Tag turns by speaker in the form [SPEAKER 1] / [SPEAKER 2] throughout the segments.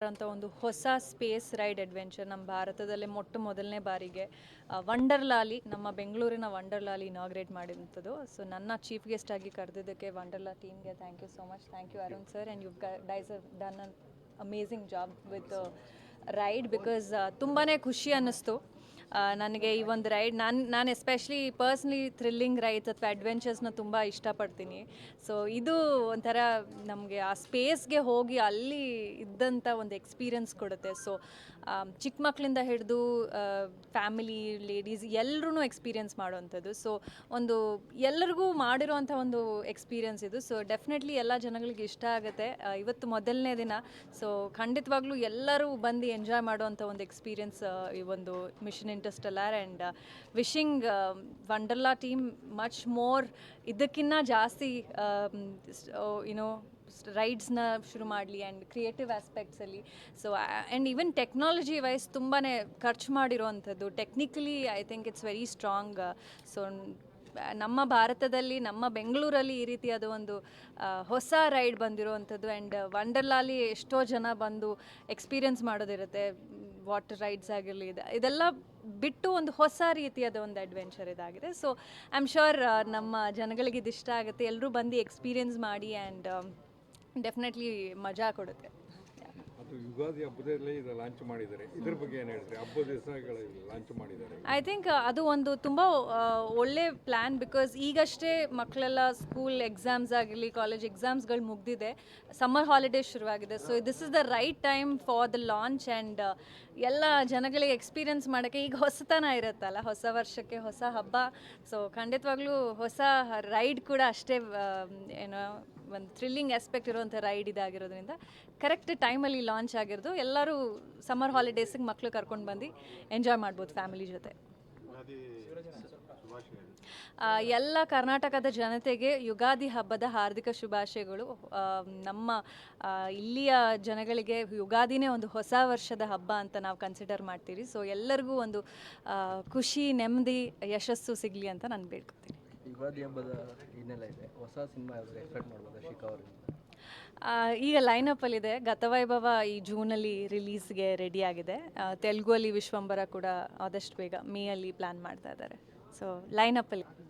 [SPEAKER 1] ಅಂತ ಒಂದು ಹೊಸ ಸ್ಪೇಸ್ ರೈಡ್ ಅಡ್ವೆಂಚರ್ ನಮ್ಮ ಭಾರತದಲ್ಲೇ ಮೊಟ್ಟ ಮೊದಲನೇ ಬಾರಿಗೆ ವಂಡರ್ಲಾಲಿ ನಮ್ಮ ಬೆಂಗಳೂರಿನ ವಂಡರ್ಲಾಲಿ ಇನಾಗ್ರೇಟ್ ಮಾಡಿದಂಥದ್ದು ಸೊ ನನ್ನ ಚೀಫ್ ಗೆಸ್ಟ್ ಆಗಿ ಕರೆದಿದ್ದಕ್ಕೆ ವಂಡರ್ಲಾ ಟೀಮ್ಗೆ thank you so much thank you Arun sir and you guys done an amazing job with ride because ತುಂಬಾ ಖುಷಿ ಅನ್ನಿಸ್ತು. ನನಗೆ ಈ ಒಂದು ರೈಡ್ ನಾನು ನಾನು ಎಸ್ಪೆಷಲಿ ಪರ್ಸ್ನಲಿ ಥ್ರಿಲ್ಲಿಂಗ್ ರೈಡ್ಸ್ ಅಥವಾ ಅಡ್ವೆಂಚರ್ಸ್ನ ತುಂಬ ಇಷ್ಟಪಡ್ತೀನಿ. ಸೊ ಇದು ಒಂಥರ ನಮಗೆ ಆ ಸ್ಪೇಸ್ಗೆ ಹೋಗಿ ಅಲ್ಲಿ ಇದ್ದಂಥ ಒಂದು ಎಕ್ಸ್ಪೀರಿಯನ್ಸ್ ಕೊಡುತ್ತೆ. ಸೊ ಚಿಕ್ಕ ಮಕ್ಕಳಿಂದ ಹಿಡಿದು ಫ್ಯಾಮಿಲಿ ಲೇಡೀಸ್ ಎಲ್ಲರೂ ಎಕ್ಸ್ಪೀರಿಯನ್ಸ್ ಮಾಡುವಂಥದ್ದು. ಸೊ ಒಂದು ಎಲ್ಲರಿಗೂ ಮಾಡಿರುವಂಥ ಒಂದು ಎಕ್ಸ್ಪೀರಿಯನ್ಸ್ ಇದು. ಸೊ ಡೆಫಿನೆಟ್ಲಿ ಎಲ್ಲ ಜನಗಳಿಗೆ ಇಷ್ಟ ಆಗುತ್ತೆ. ಇವತ್ತು ಮೊದಲನೇ ದಿನ. ಸೊ ಖಂಡಿತವಾಗ್ಲೂ ಎಲ್ಲರೂ ಬಂದು ಎಂಜಾಯ್ ಮಾಡುವಂಥ ಒಂದು ಎಕ್ಸ್ಪೀರಿಯನ್ಸ್ ಈ ಒಂದು mission Interstellar and wishing Wonderla team much more ಇದಕ್ಕಿನ್ನ ಜಾಸ್ತಿ ಯುನೋ ರೈಡ್ಸ್ನ ಶುರು ಮಾಡಲಿ and creative ಆಸ್ಪೆಕ್ಟ್ಸಲ್ಲಿ so and even technology wise ತುಂಬಾ ಖರ್ಚು ಮಾಡಿರುವಂಥದ್ದು technically I think it's very strong so ನಮ್ಮ ಭಾರತದಲ್ಲಿ, ನಮ್ಮ ಬೆಂಗಳೂರಲ್ಲಿ ಈ ರೀತಿಯಾದ ಒಂದು ಹೊಸ ರೈಡ್ ಬಂದಿರುವಂಥದ್ದು ಆ್ಯಂಡ್ ವಂಡರ್ಲಾಲಿ ಎಷ್ಟೋ ಜನ ಬಂದು ಎಕ್ಸ್ಪೀರಿಯನ್ಸ್ ಮಾಡೋದಿರುತ್ತೆ. ವಾಟರ್ ರೈಡ್ಸ್ ಆಗಿರಲಿ, ಇದು, ಇದೆಲ್ಲ ಬಿಟ್ಟು ಒಂದು ಹೊಸ ರೀತಿಯಾದ ಒಂದು ಅಡ್ವೆಂಚರ್ ಇದಾಗಿದೆ. ಸೊ ಐ ಆಮ್ ಶೋರ್ ನಮ್ಮ ಜನಗಳಿಗೆ ಇದಿಷ್ಟ ಆಗುತ್ತೆ. ಎಲ್ಲರೂ ಬಂದು ಎಕ್ಸ್ಪೀರಿಯನ್ಸ್ ಮಾಡಿ ಆ್ಯಂಡ್ ಡೆಫಿನೆಟ್ಲಿ ಮಜಾ ಕೊಡುತ್ತೆ.
[SPEAKER 2] ಯುಗಾದಿ ಹಬ್ಬದಲ್ಲೇ ಇದು ಲಾಂಚ್ ಮಾಡಿದ್ದಾರೆ. ಇದ್ರ ಬಗ್ಗೆ ಏನು ಹೇಳ್ತೀರಿ? ದಿವಸಗಳಲ್ಲಿ ಲಾಂಚ್ ಮಾಡಿದ್ದಾರೆ.
[SPEAKER 1] ಐ ಥಿಂಕ್ ಅದು ಒಂದು ತುಂಬ ಒಳ್ಳೆ ಪ್ಲ್ಯಾನ್ ಬಿಕಾಸ್ ಈಗಷ್ಟೇ ಮಕ್ಕಳೆಲ್ಲ ಸ್ಕೂಲ್ ಎಕ್ಸಾಮ್ಸ್ ಆಗಿರಲಿ ಕಾಲೇಜ್ ಎಕ್ಸಾಮ್ಸ್ಗಳು ಮುಗ್ದಿದೆ. ಸಮ್ಮರ್ ಹಾಲಿಡೇ ಶುರುವಾಗಿದೆ. So this is the right time for the launch and ಎಲ್ಲ ಜನಗಳಿಗೆ ಎಕ್ಸ್ಪೀರಿಯನ್ಸ್ ಮಾಡೋಕ್ಕೆ ಈಗ ಹೊಸತನ ಇರುತ್ತಲ್ಲ ಹೊಸ ವರ್ಷಕ್ಕೆ ಹೊಸ ಹಬ್ಬ. ಸೊ ಖಂಡಿತವಾಗ್ಲೂ ಹೊಸ ರೈಡ್ ಕೂಡ ಅಷ್ಟೇ ಆ, ಏನೋ ಒಂದು ಥ್ರಿಲ್ಲಿಂಗ್ ಆಸ್ಪೆಕ್ಟ್ ಇರುವಂಥ ರೈಡ್ ಇದಾಗಿರೋದ್ರಿಂದ ಕರೆಕ್ಟ್ ಟೈಮಲ್ಲಿ ಲಾಂಚ್ ಆಗಿರೋದು, ಎಲ್ಲರೂ ಸಮ್ಮರ್ ಹಾಲಿಡೇಸಿಗೆ ಮಕ್ಕಳು ಕರ್ಕೊಂಡು ಬಂದು ಎಂಜಾಯ್ ಮಾಡ್ಬೋದು ಫ್ಯಾಮಿಲಿ ಜೊತೆ. ಎಲ್ಲ ಕರ್ನಾಟಕದ ಜನತೆಗೆ ಯುಗಾದಿ ಹಬ್ಬದ ಹಾರ್ದಿಕ ಶುಭಾಶಯಗಳು. ನಮ್ಮ ಇಲ್ಲಿಯ ಜನಗಳಿಗೆ ಯುಗಾದಿನೇ ಒಂದು ಹೊಸ ವರ್ಷದ ಹಬ್ಬ ಅಂತ ನಾವು ಕನ್ಸಿಡರ್ ಮಾಡ್ತೀವಿ. ಸೊ ಎಲ್ಲರಿಗೂ ಒಂದು ಖುಷಿ, ನೆಮ್ಮದಿ, ಯಶಸ್ಸು ಸಿಗಲಿ ಅಂತ ನಾನು ಬೇಡ್ಕೊತೀನಿ.
[SPEAKER 3] ಯುಗಾದಿ ಹಬ್ಬದ ಇದೆ. ಹೊಸ ಸಿನಿಮಾ ಎಕ್ಸ್ಪೆಕ್ಟ್ ಮಾಡ್ಬೋದು
[SPEAKER 1] ಆ, ಈಗ ಲೈನಪ್ಪಲ್ಲಿದೆ ಗತವೈಭವ ಈ ಜೂನಲ್ಲಿ ರಿಲೀಸ್ಗೆ ರೆಡಿ ಆಗಿದೆ. ತೆಲುಗು ಅಲ್ಲಿ ವಿಶ್ವಂಬರ ಕೂಡ ಆದಷ್ಟು ಬೇಗ ಮೇ ಅಲ್ಲಿ ಪ್ಲ್ಯಾನ್ ಮಾಡ್ತಾ ಇದ್ದಾರೆ. ಸೊ ಲೈನಪ್ಪಲ್ಲಿ
[SPEAKER 4] ಅಲ್ಲಿ.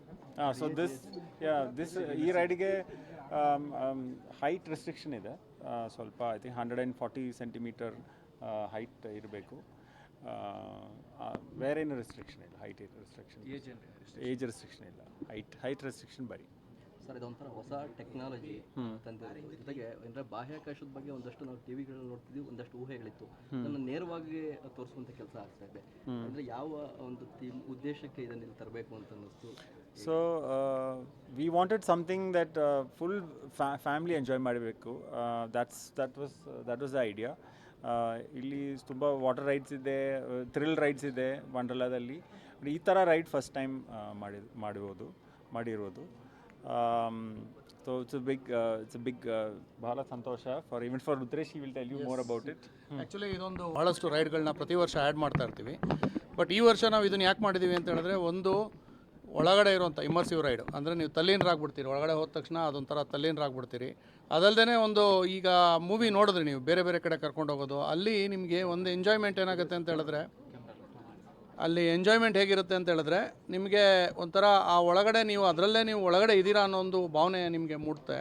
[SPEAKER 4] ಸೊ ದಿಸ್ ಯಾ ದಿಸ್ ಈ ರೈಡಿಗೆ ಹೈಟ್ ರೆಸ್ಟ್ರಿಕ್ಷನ್ ಇದೆ. ಆ, ಸ್ವಲ್ಪ I think hundred and forty centimetre height ಇರಬೇಕು. ಬೇರೇನು ರೆಸ್ಟ್ರಿಕ್ಷನ್ ಇಲ್ಲ. Height restriction
[SPEAKER 3] age
[SPEAKER 4] age restriction ಇಲ್ಲ. ಹೈಟ್ ಹೈಟ್ ರೆಸ್ಟ್ರಿಕ್ಷನ್ ಬರೀ.
[SPEAKER 3] ಸರ್ ಇದೊಂಥರ ಹೊಸ ಟೆಕ್ನಾಲಜಿ ತಂದೆ ಜೊತೆಗೆ ಅಂದ್ರೆ ಬಾಹ್ಯಾಕಾಶದ ಬಗ್ಗೆ ಒಂದಷ್ಟು ನಾವು ಟಿವಿಗಳಲ್ಲಿ ನೋಡ್ತಿದ್ವಿ ಒಂದಷ್ಟು ಊಹೆಗಳಿತ್ತು ಅದನ್ನು ನೇರವಾಗಿ ತೋರಿಸುವಂತ ಕೆಲಸ ಆಗ್ತಾ ಇದೆ. ಅಂದ್ರೆ ಯಾವ ಒಂದು ಥೀಮ್ ಉದ್ದೇಶಕ್ಕೆ ಇದನ್ನ ಇಲ್ಲಿ ತರಬೇಕು ಅಂತ ಅನ್ನಿಸ್ತು?
[SPEAKER 4] So we wanted something that full family enjoy ಮಾಡಬೇಕು. That's that was that was the idea ಇಲ್ಲಿ ತುಂಬ ವಾಟರ್ ರೈಡ್ಸ್ ಇದೆ ಥ್ರಿಲ್ ರೈಡ್ಸ್ ಇದೆ ವಂಡರ್ಲಾದಲ್ಲಿ ಈ ಥರ ರೈಡ್ ಫಸ್ಟ್ ಟೈಮ್ ಮಾಡಿ ಮಾಡಿರೋದು ಮಾಡಿರೋದು. So it's big it's big ಬಹಳ ಸಂತೋಷ for event for Rudresh will tell you more about it
[SPEAKER 5] actually ಇದೊಂದು ಭಾಳಷ್ಟು ರೈಡ್ಗಳನ್ನ ಪ್ರತಿ ವರ್ಷ ಆ್ಯಡ್ ಮಾಡ್ತಾ ಇರ್ತೀವಿ. ಬಟ್ ಈ ವರ್ಷ ನಾವು ಇದನ್ನು ಯಾಕೆ ಮಾಡಿದ್ದೀವಿ ಅಂತ ಹೇಳಿದ್ರೆ ಒಂದು ಒಳಗಡೆ ಇರುವಂಥ ಇಮರ್ಸಿವ್ ರೈಡ್ ಅಂದರೆ ನೀವು ತಲ್ಲೀನರಾಗ್ಬಿಡ್ತೀರಿ. ಒಳಗಡೆ ಹೋದ ತಕ್ಷಣ ಅದೊಂಥರ ತಲ್ಲೀನರಾಗ್ಬಿಡ್ತೀರಿ. ಅದಲ್ಲದೆ ಒಂದು ಈಗ ಮೂವಿ ನೋಡಿದ್ರೆ ನೀವು. ಬೇರೆ ಬೇರೆ ಕಡೆ ಕರ್ಕೊಂಡು ಹೋಗೋದು. ಅಲ್ಲಿ ನಿಮಗೆ ಒಂದು ಎಂಜಾಯ್ಮೆಂಟ್ ಏನಾಗುತ್ತೆ ಅಂತ ಹೇಳಿದ್ರೆ ಅಲ್ಲಿ ಎಂಜಾಯ್ಮೆಂಟ್ ಹೇಗಿರುತ್ತೆ ಅಂತ ಹೇಳಿದ್ರೆ, ನಿಮಗೆ ಒಂಥರ ಆ ಒಳಗಡೆ ನೀವು ಅದರಲ್ಲೇ ನೀವು ಒಳಗಡೆ ಇದ್ದೀರಾ ಅನ್ನೋ ಒಂದು ಭಾವನೆ ನಿಮಗೆ ಮೂಡುತ್ತೆ.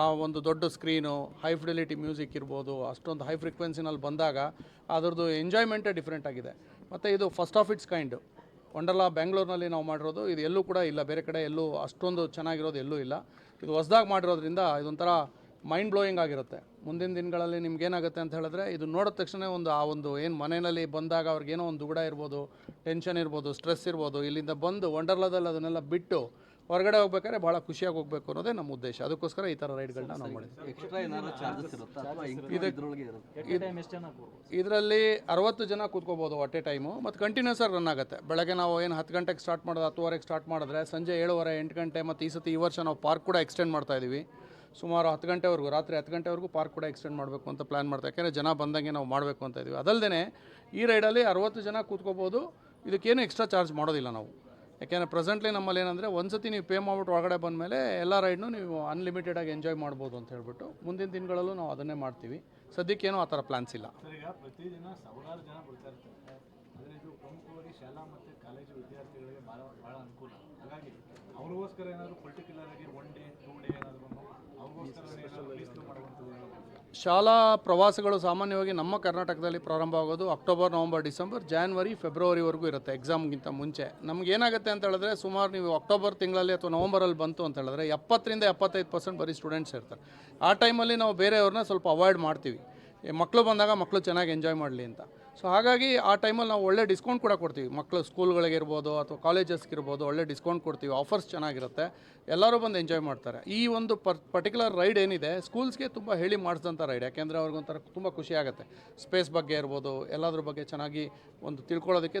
[SPEAKER 5] ಆ ಒಂದು ದೊಡ್ಡ ಸ್ಕ್ರೀನು ಹೈ ಫಿಡಿಲಿಟಿ ಮ್ಯೂಸಿಕ್ ಇರ್ಬೋದು, ಅಷ್ಟೊಂದು ಹೈ ಫ್ರೀಕ್ವೆನ್ಸಿನಲ್ಲಿ ಬಂದಾಗ ಅದರದ್ದು ಎಂಜಾಯ್ಮೆಂಟೇ ಡಿಫ್ರೆಂಟ್ ಆಗಿದೆ. ಮತ್ತು ಇದು first of it's kind Wonderla ಬ್ಯಾಂಗ್ಳೂರ್ನಲ್ಲಿ ನಾವು ಮಾಡಿರೋದು, ಇದು ಎಲ್ಲೂ ಕೂಡ ಇಲ್ಲ, ಬೇರೆ ಕಡೆ ಎಲ್ಲೂ ಅಷ್ಟೊಂದು ಚೆನ್ನಾಗಿರೋದು ಎಲ್ಲೂ ಇಲ್ಲ. ಇದು ಹೊಸದಾಗಿ ಮಾಡಿರೋದ್ರಿಂದ ಇದೊಂಥರ ಮೈಂಡ್ ಬ್ಲೋಯಿಂಗ್ ಆಗಿರುತ್ತೆ. ಮುಂದಿನ ದಿನಗಳಲ್ಲಿ ನಿಮ್ಗೇನಾಗುತ್ತೆ ಅಂತ ಹೇಳಿದ್ರೆ ಇದು ನೋಡಿದ ತಕ್ಷಣ ಒಂದು ಆ ಒಂದು ಏನು ಮನೆಯಲ್ಲಿ ಬಂದಾಗ ಅವ್ರಿಗೇನೋ ಒಂದು ದುಗುಡ ಇರ್ಬೋದು ಟೆನ್ಷನ್ ಇರ್ಬೋದು ಸ್ಟ್ರೆಸ್ ಇರ್ಬೋದು ಇಲ್ಲಿಂದ ಬಂದು ವಂಡರ್ಲಾದಲ್ಲಿ ಅದನ್ನೆಲ್ಲ ಬಿಟ್ಟು ಹೊರಗಡೆ ಹೋಗ್ಬೇಕಾದ್ರೆ ಭಾಳ ಖುಷಿಯಾಗಿ ಹೋಗಬೇಕು ಅನ್ನೋದೇ ನಮ್ಮ ಉದ್ದೇಶ. ಅದಕ್ಕೋಸ್ಕರ ಈ ಥರ ರೈಡ್ಗಳನ್ನ ನಾವು ಮಾಡಿದ್ವಿ.
[SPEAKER 3] ಎಕ್ಸ್ಟ್ರಾ ಏನಾದ್ರು ಚಾರ್ಜಸ್ ಇರುತ್ತಾ? ಅಥವಾ ಇದರೊಳಗೆ ಇರುತ್ತೆ?
[SPEAKER 5] ಇದರಲ್ಲಿ ಅರವತ್ತು ಜನ ಕೂತ್ಕೋಬೋದು ಅಟ್ ಎ ಟೈಮು ಮತ್ತು ಕಂಟಿನ್ಯೂಸ್ ಆಗಿ ರನ್ ಆಗುತ್ತೆ. ಬೆಳಗ್ಗೆ ನಾವು ಏನು ಹತ್ತು ಗಂಟೆಗೆ ಸ್ಟಾರ್ಟ್ ಮಾಡೋದು ಹತ್ತುವರೆಗೆ ಸ್ಟಾರ್ಟ್ ಮಾಡಿದ್ರೆ ಸಂಜೆ ಏಳುವರೆ ಎಂಟು ಗಂಟೆ ಮತ್ತು ಈ ಸತಿ ಈ ವರ್ಷ ನಾವು ಪಾರ್ಕ್ ಕೂಡ ಎಕ್ಸ್ಟೆಂಡ್ ಮಾಡ್ತಾ ಇದ್ದೀವಿ ಸುಮಾರು ಹತ್ತು ಗಂಟೆವರೆಗೂ, ರಾತ್ರಿ ಹತ್ತು ಗಂಟೆವರೆಗೂ ಪಾರ್ಕ್ ಕೂಡ ಎಕ್ಸ್ಟೆಂಡ್ ಮಾಡಬೇಕು ಅಂತ ಪ್ಲ್ಯಾನ್ ಮಾಡ್ತಾ ಯಾಕೆಂದರೆ ಜನ ಬಂದಂಗೆ ನಾವು ಮಾಡಬೇಕು ಅಂತ ಇದ್ದೀವಿ ಅದಲ್ಲದೆ ಈ ರೈಡಲ್ಲಿ ಅರವತ್ತು ಜನ ಕೂತ್ಕೋಬೋದು. ಇದಕ್ಕೇನು ಎಕ್ಸ್ಟ್ರಾ ಚಾರ್ಜ್ ಮಾಡೋದಿಲ್ಲ ನಾವು. ಯಾಕೆಂದರೆ ಪ್ರೆಸೆಂಟ್ಲಿ ನಮ್ಮಲ್ಲಿ ಏನಂದರೆ ಒಂದು ಸತಿ ನೀವು ಪೇ ಮಾಡ್ಬಿಟ್ಟು ಒಳಗಡೆ ಬಂದಮೇಲೆ ಎಲ್ಲ ರೈಡ್ನು ನೀವು ಅನ್ಲಿಮಿಟೆಡಾಗಿ ಎಂಜಾಯ್ ಮಾಡ್ಬೋದು ಅಂತ ಹೇಳ್ಬಿಟ್ಟು ಮುಂದಿನ ದಿನಗಳಲ್ಲೂ ನಾವು ಅದನ್ನೇ ಮಾಡ್ತೀವಿ. ಸದ್ಯಕ್ಕೇನು ಆ ಥರ ಪ್ಲ್ಯಾನ್ಸ್ ಇಲ್ಲ.
[SPEAKER 4] ಅನುಕೂಲ. ಹಾಗಾಗಿ ಅವ್ರಿಗೋಸ್ಕರ ಏನಾದರೂ ಪರ್ಟಿಕ್ಯುಲರ್ ಆಗಿ ಒನ್ ಡೇ ಟೂ ಡೇ ಏನಾದರೂ ಅವ್ರಿಗೋಸ್ಕರ ಏನಾದರೂ ಮೀಸಲು ಮಾಡುವಂಥದ್ದು ಏನಾದ್ರು
[SPEAKER 5] ಶಾಲಾ ಪ್ರವಾಸಗಳು ಸಾಮಾನ್ಯವಾಗಿ ನಮ್ಮ ಕರ್ನಾಟಕದಲ್ಲಿ ಪ್ರಾರಂಭ ಆಗೋದು ಅಕ್ಟೋಬರ್, ನವಂಬರ್, ಡಿಸೆಂಬರ್, ಜಾನ್ವರಿ, ಫೆಬ್ರವರಿವರೆಗೂ ಇರುತ್ತೆ ಎಕ್ಸಾಮ್ಗಿಂತ ಮುಂಚೆ. ನಮ್ಗೆ ಏನಾಗುತ್ತೆ ಅಂತ ಹೇಳಿದ್ರೆ ಸುಮಾರು ನೀವು ಅಕ್ಟೋಬರ್ ತಿಂಗಳಲ್ಲಿ ಅಥವಾ ನವಂಬರಲ್ಲಿ ಬಂತು ಅಂತ ಹೇಳಿದ್ರೆ ಎಪ್ಪತ್ತರಿಂದ ಎಪ್ಪತ್ತೈದು ಪರ್ಸೆಂಟ್ ಬರೀ ಸ್ಟೂಡೆಂಟ್ಸ್ ಇರ್ತಾರೆ. ಆ ಟೈಮಲ್ಲಿ ನಾವು ಬೇರೆಯವ್ರನ್ನ ಸ್ವಲ್ಪ ಅವಾಯ್ಡ್ ಮಾಡ್ತೀವಿ. ಮಕ್ಕಳು ಬಂದಾಗ ಮಕ್ಕಳು ಚೆನ್ನಾಗಿ ಎಂಜಾಯ್ ಮಾಡಲಿ ಅಂತ. ಸೊ ಹಾಗಾಗಿ ಆ ಟೈಮಲ್ಲಿ ನಾವು ಒಳ್ಳೆ ಡಿಸ್ಕೌಂಟ್ ಕೂಡ ಕೊಡ್ತೀವಿ. ಮಕ್ಕಳು ಸ್ಕೂಲ್ಗಳಿಗಿರ್ಬೋದು ಅಥವಾ ಕಾಲೇಜಸ್ಗಿರ್ಬೋದು ಒಳ್ಳೆ ಡಿಸ್ಕೌಂಟ್ ಕೊಡ್ತೀವಿ. ಆಫರ್ಸ್ ಚೆನ್ನಾಗಿರುತ್ತೆ. ಎಲ್ಲರೂ ಬಂದು ಎಂಜಾಯ್ ಮಾಡ್ತಾರೆ. ಈ ಒಂದು ಪರ್ ಪರ್ಟಿಕ್ಯುಲರ್ ರೈಡ್ ಏನಿದೆ ಸ್ಕೂಲ್ಸ್ಗೆ ತುಂಬ ಹೇಳಿ ಮಾಡಿಸಿದಂಥ ರೈಡ್ ಯಾಕೆಂದರೆ ಅವ್ರಿಗೊಂಥರ ತುಂಬ ಖುಷಿ ಆಗುತ್ತೆ. ಸ್ಪೇಸ್ ಬಗ್ಗೆ ಇರ್ಬೋದು, ಎಲ್ಲದ್ರ ಬಗ್ಗೆ ಚೆನ್ನಾಗಿ ಒಂದು ತಿಳ್ಕೊಳ್ಳೋದಕ್ಕೆ.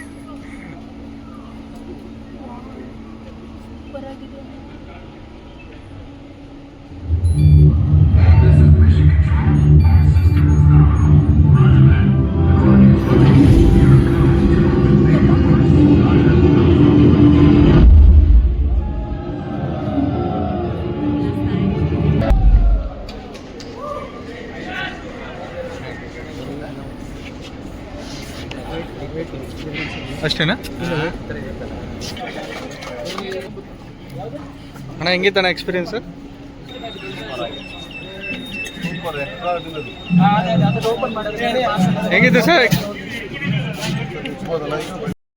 [SPEAKER 6] ಅಷ್ಟೇನಾ? ಅಣ್ಣ ಹೆಂಗಿತ್ತಣ್ಣ ಎಕ್ಸ್ಪೀರಿಯನ್ಸ್ ಹೆಂಗಿತ್ತು ಸರ್?